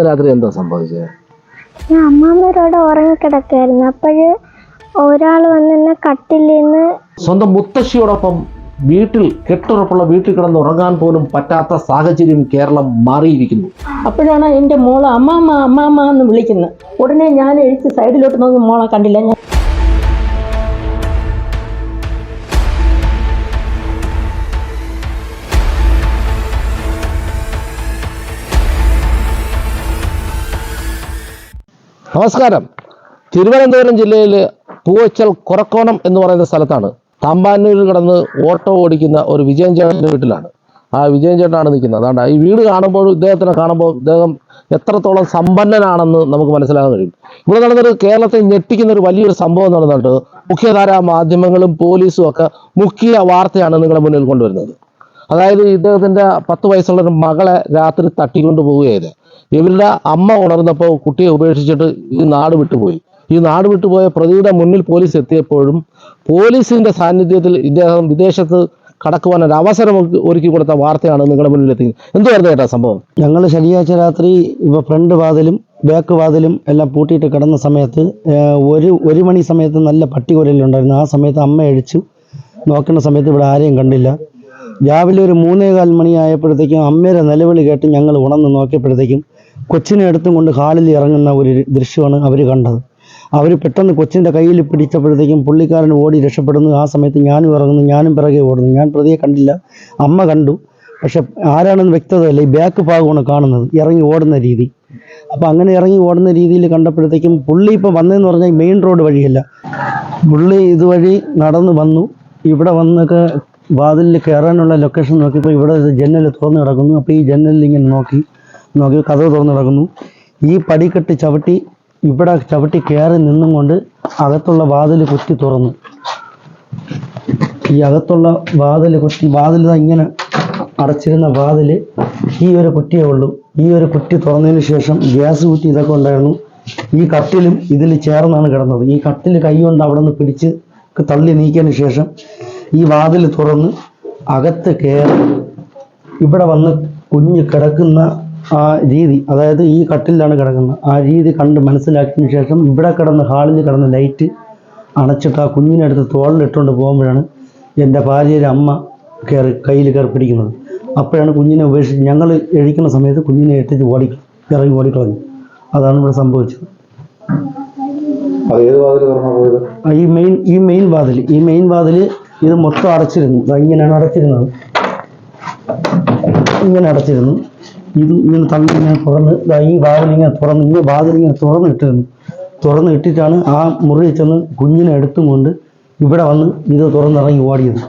ഇന്ന് രാത്രി എന്താ സംഭവിച്ചത് ഞാൻ അമ്മാമ്മരോട് ഉറങ്ങിക്കിടക്കായിരുന്നു അപ്പോഴ് ഒരാൾ വന്ന് എന്നെ കട്ടിലിന്ന് സ്വന്തം മുത്തശ്ശിയോടൊപ്പം വീട്ടിൽ കെട്ടുറപ്പുള്ള വീട്ടിൽ കിടന്ന് ഉറങ്ങാൻ പോലും പറ്റാത്ത സാഹചര്യം കേരളം മാറിയിരിക്കുന്നു. അപ്പോഴാണ് എന്റെ മോൾ അമ്മാമ്മ അമ്മാമ്മ എന്ന് വിളിക്കുന്നത്. ഉടനെ ഞാൻ എഴുത്ത് സൈഡിലോട്ട് നോക്കി മോളെ കണ്ടില്ല. ഞാൻ നമസ്കാരം. തിരുവനന്തപുരം ജില്ലയിലെ പൂവച്ചൽ കുറക്കോണം എന്ന് പറയുന്ന സ്ഥലത്താണ് തമ്പാനൂരിൽ കിടന്ന് ഓട്ടോ ഓടിക്കുന്ന ഒരു വിജയൻ ചേട്ടന്റെ വീട്ടിലാണ്. ആ വിജയൻ ചേട്ടനാണ് നിൽക്കുന്നത്. അതുകൊണ്ട് ഈ വീട് കാണുമ്പോൾ ഇദ്ദേഹത്തിനെ കാണുമ്പോൾ ഇദ്ദേഹം എത്രത്തോളം സമ്പന്നനാണെന്ന് നമുക്ക് മനസ്സിലാക്കാൻ കഴിയും. ഇവിടെ നടന്നൊരു കേരളത്തെ ഞെട്ടിക്കുന്ന ഒരു വലിയൊരു സംഭവം നടന്നിട്ട് മുഖ്യധാരാ മാധ്യമങ്ങളും പോലീസും ഒക്കെ മുഖ്യ വാർത്തയാണ് നിങ്ങളുടെ മുന്നിൽ കൊണ്ടുവരുന്നത്. അതായത് ഇദ്ദേഹത്തിന്റെ പത്ത് വയസ്സുള്ള ഒരു മകളെ രാത്രി തട്ടിക്കൊണ്ട് പോവുകയായത് ഇവരുടെ അമ്മ ഉണർന്നപ്പോൾ കുട്ടിയെ ഉപേക്ഷിച്ചിട്ട് ഈ നാട് വിട്ടുപോയി. ഈ നാട് വിട്ടുപോയ പ്രതിയുടെ മുന്നിൽ പോലീസ് എത്തിയപ്പോഴും പോലീസിന്റെ സാന്നിധ്യത്തിൽ ഇദ്ദേഹം വിദേശത്ത് കടക്കുവാൻ ഒരു അവസരം ഒരുക്കി- കൊടുത്ത വാർത്തയാണ് നിങ്ങളുടെ മുന്നിൽ എത്തിയത് എന്തുവായിരുന്നു ചേട്ടാ സംഭവം? ഞങ്ങൾ ശനിയാഴ്ച രാത്രി ഇപ്പോൾ ഫ്രണ്ട് വാതിലും ബാക്ക് വാതിലും എല്ലാം പൂട്ടിയിട്ട് കിടന്ന സമയത്ത് ഒരു ഒരു മണി സമയത്ത് നല്ല പട്ടി കുരലുണ്ടായിരുന്നു ആ സമയത്ത് അമ്മ അഴിച്ചു നോക്കുന്ന സമയത്ത് ഇവിടെ ആരെയും കണ്ടില്ല. രാവിലെ ഒരു മൂന്നേകാൽ മണി ആയപ്പോഴത്തേക്കും അമ്മയുടെ നിലവിളി കേട്ട് ഞങ്ങൾ ഉണർന്ന് നോക്കിയപ്പോഴത്തേക്കും കൊച്ചിനെ എടുത്തും കൊണ്ട് ഹാളിൽ ഇറങ്ങുന്ന ഒരു ദൃശ്യമാണ് അവർ കണ്ടത്. അവർ പെട്ടെന്ന് കൊച്ചിന്റെ കയ്യിൽ പിടിച്ചപ്പോഴത്തേക്കും പുള്ളിക്കാരൻ ഓടി രക്ഷപ്പെടുന്നു. ആ സമയത്ത് ഞാനും ഇറങ്ങുന്നു ഞാനും പിറകെ ഓടുന്നു. ഞാൻ പ്രതിയെ കണ്ടില്ല അമ്മ കണ്ടു. പക്ഷെ ആരാണെന്ന് വ്യക്തതയല്ല ഈ ബാക്ക് ഭാഗമാണ് കാണുന്നത് ഇറങ്ങി ഓടുന്ന രീതി. അപ്പം അങ്ങനെ ഇറങ്ങി ഓടുന്ന രീതിയിൽ കണ്ടപ്പോഴത്തേക്കും പുള്ളി ഇപ്പോൾ വന്നതെന്ന് പറഞ്ഞാൽ മെയിൻ റോഡ് വഴിയല്ല. പുള്ളി ഇതുവഴി നടന്നു വന്നു. ഇവിടെ വന്നൊക്കെ വാതിലിൽ കയറാനുള്ള ലൊക്കേഷൻ നോക്കിയപ്പോൾ ഇവിടെ ജനൽ തുറന്നു കിടക്കുന്നു. അപ്പോൾ ഈ ജനലിൽ ഇങ്ങനെ നോക്കി നോക്കി കഥ തുറന്നു കിടക്കുന്നു ഈ പടിക്കെട്ട് ചവിട്ടി ഇവിടെ ചവിട്ടി കയറി നിന്നും കൊണ്ട് അകത്തുള്ള വാതിൽ കുത്തി തുറന്നു. ഈ അകത്തുള്ള വാതിൽ കുത്തി വാതിൽ ഇങ്ങനെ അടച്ചിരുന്ന വാതിൽ ഈ ഒരു കുറ്റിയേ ഉള്ളൂ. ഈ ഒരു കുറ്റി തുറന്നതിന് ശേഷം ഗ്യാസ് കുറ്റി ഇതൊക്കെ ഉണ്ടായിരുന്നു. ഈ കട്ടിലും ഇതിൽ ചേർന്നാണ് കിടന്നത്. ഈ കട്ടിൽ കൈ കൊണ്ട് അവിടെ നിന്ന് പിടിച്ച് തള്ളി നീക്കിയതിന് ശേഷം ഈ വാതിൽ തുറന്ന് അകത്ത് കയറി ഇവിടെ വന്ന് കുഞ്ഞ് കിടക്കുന്ന ആ രീതി അതായത് ഈ കട്ടിലാണ് കിടക്കുന്നത്. ആ രീതി കണ്ട് മനസ്സിലാക്കിയതിന് ശേഷം ഇവിടെ കിടന്ന് ഹാളിൽ കിടന്ന് ലൈറ്റ് അണച്ചിട്ട് ആ കുഞ്ഞിനെടുത്ത് തോളിലിട്ടുകൊണ്ട് പോകുമ്പോഴാണ് എന്റെ ഭാര്യയുടെ അമ്മ കയറി കയ്യിൽ കയറി പിടിക്കുന്നത്. അപ്പോഴാണ് കുഞ്ഞിനെ ഉപേക്ഷിച്ച് ഞങ്ങൾ എഴിക്കുന്ന സമയത്ത് കുഞ്ഞിനെ എട്ടിച്ച് ഓടി ഇറങ്ങി ഓടിക്കളഞ്ഞു. അതാണ് ഇവിടെ സംഭവിച്ചത്. ഈ മെയിൻ ഈ മെയിൻ വാതിൽ ഈ മെയിൻ വാതിൽ ഇത് മൊത്തം അടച്ചിരുന്നു. ഇങ്ങനെയാണ് അടച്ചിരുന്നത്. ഇങ്ങനെ അടച്ചിരുന്നു. ഇത് ഇങ്ങനെ തള്ളി ഇങ്ങനെ തുറന്ന് ഈ വാതിലിങ്ങനെ തുറന്ന് ഇങ്ങനെ വാതിലിങ്ങനെ തുറന്നിട്ടിരുന്നു. തുറന്ന് ഇട്ടിട്ടാണ് ആ മുറിയിൽ ചെന്ന് കുഞ്ഞിനെ എടുത്തും കൊണ്ട് ഇവിടെ വന്ന് ഇത് തുറന്നിറങ്ങി ഓടിയത്.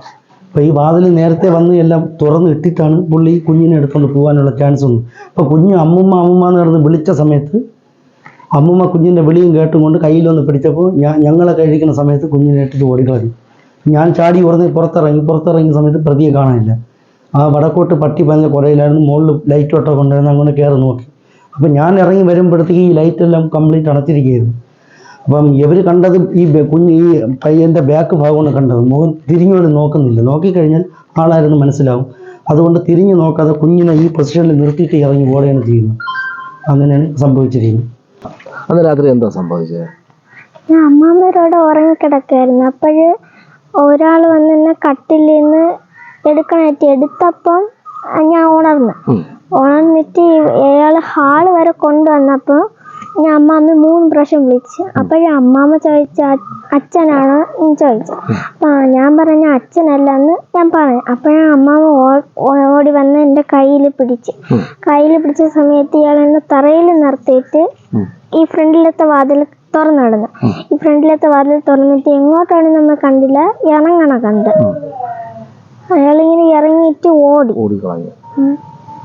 അപ്പോൾ ഈ വാതിൽ നേരത്തെ വന്ന് എല്ലാം തുറന്ന് ഇട്ടിട്ടാണ് പുള്ളി കുഞ്ഞിനെ എടുത്തുകൊണ്ട് പോകാനുള്ള ചാൻസ് ഉണ്ട് അപ്പോൾ കുഞ്ഞ് അമ്മുമ്മ അമ്മുമ്മ എന്ന് പറഞ്ഞ് വിളിച്ച സമയത്ത് അമ്മുമ്മ കുഞ്ഞിന്റെ വിളിയും കേട്ടുകൊണ്ട് കയ്യിലൊന്ന് പിടിച്ചപ്പോൾ ഞാൻ ഞങ്ങളെ കഴിക്കുന്ന സമയത്ത് കുഞ്ഞിനെ ഇട്ടിട്ട് ഓടിക്കളഞ്ഞു ഞാൻ ചാടി ഉറന്ന് പുറത്തിറങ്ങി പുറത്തിറങ്ങിയ സമയത്ത് പ്രതിയെ കാണാനില്ല. ആ വടക്കോട്ട് പട്ടി പറഞ്ഞ കുറയിലായിരുന്നു. മുകളിൽ ലൈറ്റ് ഒട്ടൊക്കെ കൊണ്ടുവരുന്ന അങ്ങനെ കയറി നോക്കി. അപ്പം ഞാൻ ഇറങ്ങി വരുമ്പോഴത്തേക്ക് ഈ ലൈറ്റെല്ലാം കംപ്ലീറ്റ് അടച്ചിരിക്കുകയായിരുന്നു. അപ്പം ഇവർ കണ്ടത് ഈ കുഞ്ഞ് ഈ പയ്യന്റെ ബാക്ക് ഭാഗമാണ് കണ്ടത്. മുഖം തിരിഞ്ഞോട് നോക്കുന്നില്ല. നോക്കിക്കഴിഞ്ഞാൽ ആളായിരുന്നു മനസ്സിലാവും. അതുകൊണ്ട് തിരിഞ്ഞു നോക്കാതെ കുഞ്ഞിനെ ഈ പൊസിഷനിൽ നിർത്തിയിട്ട് ഇറങ്ങി ഓടുകയാണ് ചെയ്യുന്നത്. അങ്ങനെയാണ് സംഭവിച്ചിരിക്കുന്നത്. അന്ന് രാത്രി എന്താ സംഭവിച്ചത്? ഞാൻ അമ്മാമ്മരോട് ഉറങ്ങിക്കിടക്കായിരുന്നു അപ്പോഴ് ഒരാൾ വന്ന് എന്നെ കട്ടിൽ നിന്ന് എടുക്കണേറ്റ് എടുത്തപ്പം ഞാൻ ഉണർന്നു. ഉണർന്നിട്ട് അയാൾ ഹാൾ വരെ കൊണ്ടുവന്നപ്പോൾ ഞാൻ അമ്മാമ്മ മൂന്ന് പ്രാവശ്യം വിളിച്ച് അപ്പോഴും അമ്മാമ്മ ചോദിച്ച അച്ഛനാണ് എന്ന് ചോദിച്ചു. അപ്പം ഞാൻ പറഞ്ഞ അച്ഛനല്ല എന്ന് ഞാൻ പറഞ്ഞു. അപ്പോഴാണ് അമ്മാമ്മ ഓടി വന്ന് എന്റെ കയ്യിൽ പിടിച്ച്. കയ്യിൽ പിടിച്ച സമയത്ത് ഇയാൾ എന്നെ തറയിൽ നിർത്തിയിട്ട് ഈ ഫ്രണ്ടിലത്തെ വാതിൽ തുറന്നിടുന്നു ഈ ഫ്രണ്ടിലത്തെ വാതിൽ തുറന്നിട്ട് എങ്ങോട്ടാണ് നമ്മൾ കണ്ടില്ല? ഇറങ്ങണ കണ്ട്. അയാളിങ്ങനെ ഇറങ്ങിയിട്ട് ഓടി. ഓടിക്കളഞ്ഞു.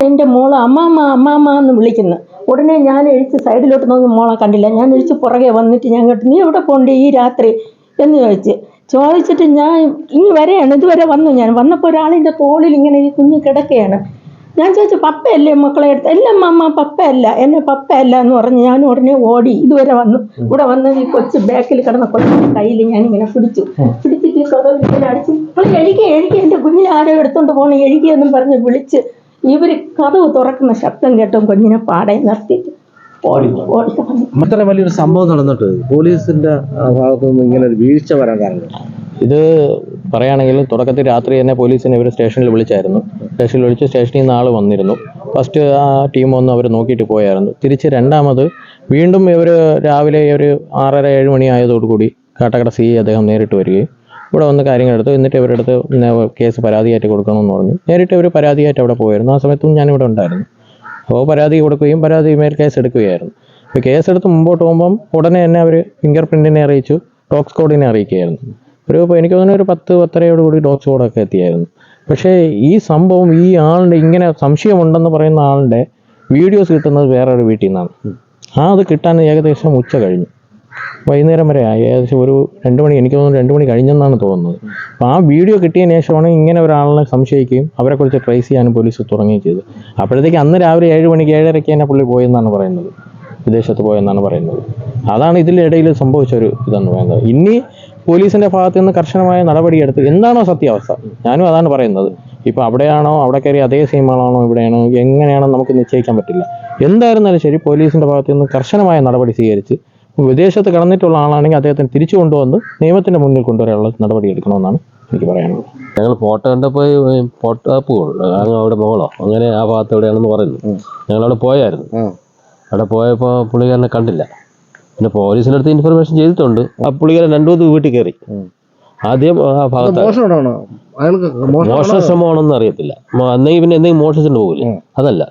എന്റെ മോൾ അമ്മാമ്മ അമ്മാമ്മ എന്ന് വിളിക്കുന്നു. ഉടനെ ഞാൻ എഴുത്ത് സൈഡിലോട്ട് നോക്കി മോളെ കണ്ടില്ല. ഞാൻ എഴുത്ത് പുറകെ വന്നിട്ട് ഞാൻ കേട്ടു നീ എവിടെ പോണ്ടേ ഈ രാത്രി? എന്ന് ചോദിച്ച്. ചോദിച്ചിട്ട് ഞാൻ ഇനി വരെയാണ് ഇതുവരെ വന്നു ഞാൻ. വന്നപ്പോൾ ഒരാളിന്റെ തോളിൽ ഇങ്ങനെ ഈ കുഞ്ഞ് കിടക്കുകയാണ്. ഞാൻ ചോദിച്ചു പപ്പയല്ലേ മക്കളെ എടുത്ത്? അല്ല അമ്മ പപ്പയല്ല. എന്നെ പപ്പയല്ല എന്ന് പറഞ്ഞ് ഞാൻ ഉടനെ ഓടി ഇതുവരെ വന്നു. ഇവിടെ വന്ന് ഈ കൊച്ചു ബാക്കിൽ കിടന്ന കൊച്ചിന്റെ കയ്യിൽ ഞാൻ ഇങ്ങനെ പിടിച്ചു. പിടിച്ചിട്ട് കഥ ഇങ്ങനെ അടിച്ചു "മോളെ എഴുകി എഴുകി എന്റെ കുഞ്ഞിനെ ആരോ എടുത്തോണ്ട് പോകണം എഴുകിയെന്നും പറഞ്ഞ് വിളിച്ച് ഇവർ കഥവ് തുറക്കുന്ന ശബ്ദം കേട്ടോ കുഞ്ഞിനെ പാടെ നിർത്തിയിട്ട് ഇത്ര വലിയൊരു സംഭവം നടന്നിട്ട് പോലീസിന്റെ ഭാഗത്തുനിന്ന് ഭാഗത്തു നിന്ന് ഇങ്ങനെ ഒരു വീഴ്ച വരാൻ കാരണം. ഇത് പറയുകയാണെങ്കിൽ തുടക്കത്തിൽ രാത്രി തന്നെ പോലീസിനെ ഇവർ സ്റ്റേഷനിൽ വിളിച്ചായിരുന്നു. സ്റ്റേഷനിൽ വിളിച്ച് സ്റ്റേഷനിൽ നിന്ന് ആൾ വന്നിരുന്നു. ഫസ്റ്റ് ആ ടീം ഒന്ന് അവർ നോക്കിയിട്ട് പോയായിരുന്നു. തിരിച്ച് രണ്ടാമത് വീണ്ടും ഇവർ രാവിലെ ഒരു ആറര ഏഴ് മണി ആയതോടുകൂടി കാട്ടക്കട സി അദ്ദേഹം നേരിട്ട് വരികയും ഇവിടെ വന്ന് കാര്യങ്ങൾ എടുത്തു എന്നിട്ട് ഇവരുടെ അടുത്ത് കേസ് പരാതിയായിട്ട് കൊടുക്കണമെന്ന് പറഞ്ഞു. നേരിട്ട് ഇവർ പരാതിയായിട്ട് അവിടെ പോയിരുന്നു ആ സമയത്തും ഞാനിവിടെ ഉണ്ടായിരുന്നു. അപ്പോൾ പരാതി കൊടുക്കുകയും പരാതി മേൽ കേസ് എടുക്കുകയായിരുന്നു. അപ്പോൾ കേസ് എടുത്ത് മുമ്പോട്ട് പോകുമ്പം ഉടനെ തന്നെ അവർ ഫിംഗർ പ്രിന്റിനെ അറിയിച്ചു ടോക്സ് കോഡിനെ അറിയിക്കുകയായിരുന്നു. ഒരു എനിക്ക് തോന്നുന്നു ഒരു പത്ത് പത്തരയോട് കൂടി ഡോക്സ് സ്ക്വാഡൊക്കെ എത്തിയായിരുന്നു. പക്ഷേ ഈ സംഭവം ഈ ആളുടെ ഇങ്ങനെ സംശയമുണ്ടെന്ന് പറയുന്ന ആളുടെ വീഡിയോസ് കിട്ടുന്നത് വേറൊരു വീട്ടിൽ നിന്നാണ്. ആ അത് കിട്ടാൻ ഏകദേശം ഉച്ച കഴിഞ്ഞു. വൈകുന്നേരം വരെ ആയി. ഏകദേശം ഒരു രണ്ട് മണി എനിക്ക് തോന്നുന്നു രണ്ട് മണി കഴിഞ്ഞെന്നാണ് തോന്നുന്നത്. അപ്പോൾ ആ വീഡിയോ കിട്ടിയതിന് ശേഷമാണ് ഇങ്ങനെ ഒരാളിനെ സംശയിക്കുകയും അവരെക്കുറിച്ച് ട്രേസ് ചെയ്യാനും പോലീസ് തുടങ്ങുകയും ചെയ്തു അപ്പോഴത്തേക്ക് അന്ന് രാവിലെ ഏഴ് മണിക്ക് ഏഴരയ്ക്ക് തന്നെ പുള്ളി പോയെന്നാണ് പറയുന്നത്. വിദേശത്ത് പോയെന്നാണ് പറയുന്നത്. അതാണ് ഇതിലിടയിൽ സംഭവിച്ച ഒരു ഇതെന്ന് പറയുന്നത്. ഇനി പോലീസിന്റെ ഭാഗത്ത് നിന്ന് കർശനമായ നടപടിയെടുത്ത് എന്താണോ സത്യാവസ്ഥ? ഞാനും അതാണ് പറയുന്നത്. ഇപ്പോൾ അവിടെയാണോ അവിടെ കയറി അതേ സീമാണോ ഇവിടെയാണോ എങ്ങനെയാണോ നമുക്ക് നിശ്ചയിക്കാൻ പറ്റില്ല. എന്തായിരുന്നാലും ശരി പോലീസിന്റെ ഭാഗത്ത് നിന്ന് കർശനമായ നടപടി സ്വീകരിച്ച് വിദേശത്ത് കടന്നിട്ടുള്ള ആളാണെങ്കിൽ അദ്ദേഹത്തിന് തിരിച്ചു കൊണ്ടുവന്ന് നിയമത്തിന്റെ മുന്നിൽ കൊണ്ടുവരാനുള്ള നടപടി എടുക്കണമെന്നാണ് എനിക്ക് പറയാനുള്ളത്. ഞങ്ങൾ ഫോട്ടോ കണ്ടപ്പോൾ ഫോട്ടോ അങ്ങ് അവിടെ മോളോ അങ്ങനെ ആ ഭാഗത്ത് എവിടെയാണെന്ന് പറയുന്നു. ഞങ്ങൾ അവിടെ പോയായിരുന്നു. അവിടെ പോയപ്പോൾ പുള്ളിക്കാരനെ കണ്ടില്ല. പിന്നെ പോലീസിന് അടുത്ത് ഇൻഫർമേഷൻ ചെയ്തിട്ടുണ്ട്. ആ പുള്ളിക്കാരൻ രണ്ടു മൂന്ന് വീട്ടിൽ കയറി. ആദ്യം ആ ഭാഗത്ത് മോശമാണോ അയാൾക്ക് മോഷണ മോശം ശ്രമമാണെന്ന് അറിയത്തില്ല അന്നെങ്കിൽ പിന്നെ എന്തെങ്കിലും മോഷിച്ചിട്ട് പോകില്ല അതല്ല.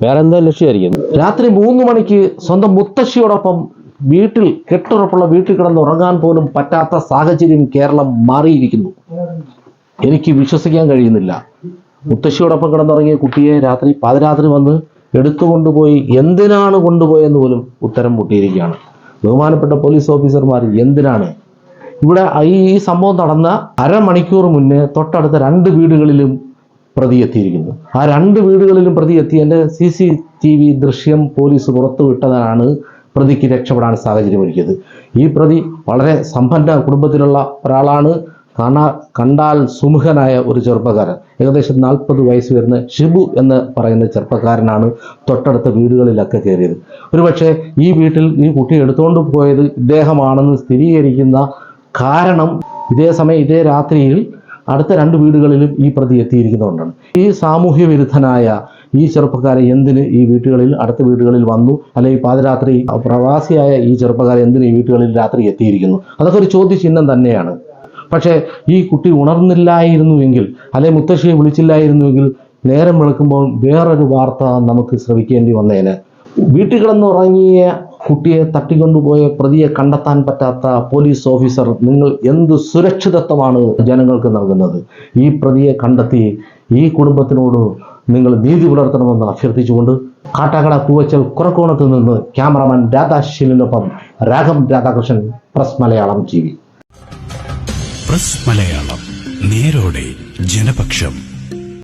വേറെ എന്താ ലക്ഷ്യമായിരിക്കും? രാത്രി മൂന്ന് മണിക്ക് സ്വന്തം മുത്തശ്ശിയോടൊപ്പം വീട്ടിൽ കെട്ടുറപ്പുള്ള വീട്ടിൽ കിടന്ന് ഉറങ്ങാൻ പോലും പറ്റാത്ത സാഹചര്യം കേരളം മാറിയിരിക്കുന്നു. എനിക്ക് വിശ്വസിക്കാൻ കഴിയുന്നില്ല. മുത്തശ്ശിയോടൊപ്പം കിടന്നുറങ്ങിയ കുട്ടിയെ രാത്രി പാതിരാത്രി വന്ന് എടുത്തുകൊണ്ടുപോയി എന്തിനാണ് കൊണ്ടുപോയെന്ന് പോലും ഉത്തരം മുട്ടിയിരിക്കുകയാണ്. ബഹുമാനപ്പെട്ട പോലീസ് ഓഫീസർമാർ എന്തിനാണ്? ഇവിടെ ഈ സംഭവം നടന്ന അരമണിക്കൂർ മുന്നേ തൊട്ടടുത്ത രണ്ട് വീടുകളിലും പ്രതി എത്തിയിരിക്കുന്നു. ആ രണ്ട് വീടുകളിലും പ്രതി എത്തിയതിന്റെ സി സി ടി വി ദൃശ്യം പോലീസ് പുറത്തുവിട്ടതാണ് പ്രതിക്ക് രക്ഷപ്പെടാൻ സാഹചര്യം ഒരുക്കിയത് ഈ പ്രതി വളരെ സമ്പന്ന കുടുംബത്തിലുള്ള ഒരാളാണ്. കാണാ കണ്ടാൽ സുമുഖനായ ഒരു ചെറുപ്പക്കാരൻ. ഏകദേശം നാൽപ്പത് വയസ്സ് വരുന്ന ഷിബു എന്ന് പറയുന്ന ചെറുപ്പക്കാരനാണ് തൊട്ടടുത്ത വീടുകളിലൊക്കെ കയറിയത്. ഒരുപക്ഷെ ഈ വീട്ടിൽ ഈ കുട്ടി എടുത്തുകൊണ്ട് പോയത് ഇദ്ദേഹമാണെന്ന് സ്ഥിരീകരിക്കുന്ന കാരണം ഇതേ സമയം ഇതേ രാത്രിയിൽ അടുത്ത രണ്ട് വീടുകളിലും ഈ പ്രതി എത്തിയിരിക്കുന്നതുകൊണ്ടാണ്. ഈ സാമൂഹ്യ വിരുദ്ധനായ ഈ ചെറുപ്പക്കാരെ എന്തിന് ഈ വീട്ടുകളിൽ അടുത്ത വീടുകളിൽ വന്നു? അല്ലെങ്കിൽ പാതിരാത്രി പ്രവാസിയായ ഈ ചെറുപ്പക്കാരെ എന്തിന് ഈ വീട്ടുകളിൽ രാത്രി എത്തിയിരിക്കുന്നു? അതൊക്കെ ഒരു ചോദ്യചിഹ്നം തന്നെയാണ്. പക്ഷേ ഈ കുട്ടി ഉണർന്നില്ലായിരുന്നുവെങ്കിൽ അല്ലെ മുത്തശ്ശിയെ വിളിച്ചില്ലായിരുന്നുവെങ്കിൽ നേരം വെളുക്കുമ്പോൾ വേറൊരു വാർത്ത നമുക്ക് ശ്രവിക്കേണ്ടി വന്നേനെ. വീട്ടിൽ കിടന്നുറങ്ങിയ കുട്ടിയെ തട്ടിക്കൊണ്ടുപോയ പ്രതിയെ കണ്ടെത്താൻ പറ്റാത്ത പോലീസ് ഓഫീസർ നിങ്ങൾ എന്ത് സുരക്ഷിതത്വമാണ് ജനങ്ങൾക്ക് നൽകുന്നത്? ഈ പ്രതിയെ കണ്ടെത്തി ഈ കുടുംബത്തിനോട് നിങ്ങൾ നീതി പുലർത്തണമെന്ന് അഭ്യർത്ഥിച്ചുകൊണ്ട് കാട്ടാക്കട പൂവച്ചൽ കുറക്കോണത്ത് നിന്ന് ക്യാമറമാൻ രാധാശീലിനൊപ്പം രാഘം Radhakrishnan press Malayalam TV press Malayalam. നേരോടെ Janapaksham.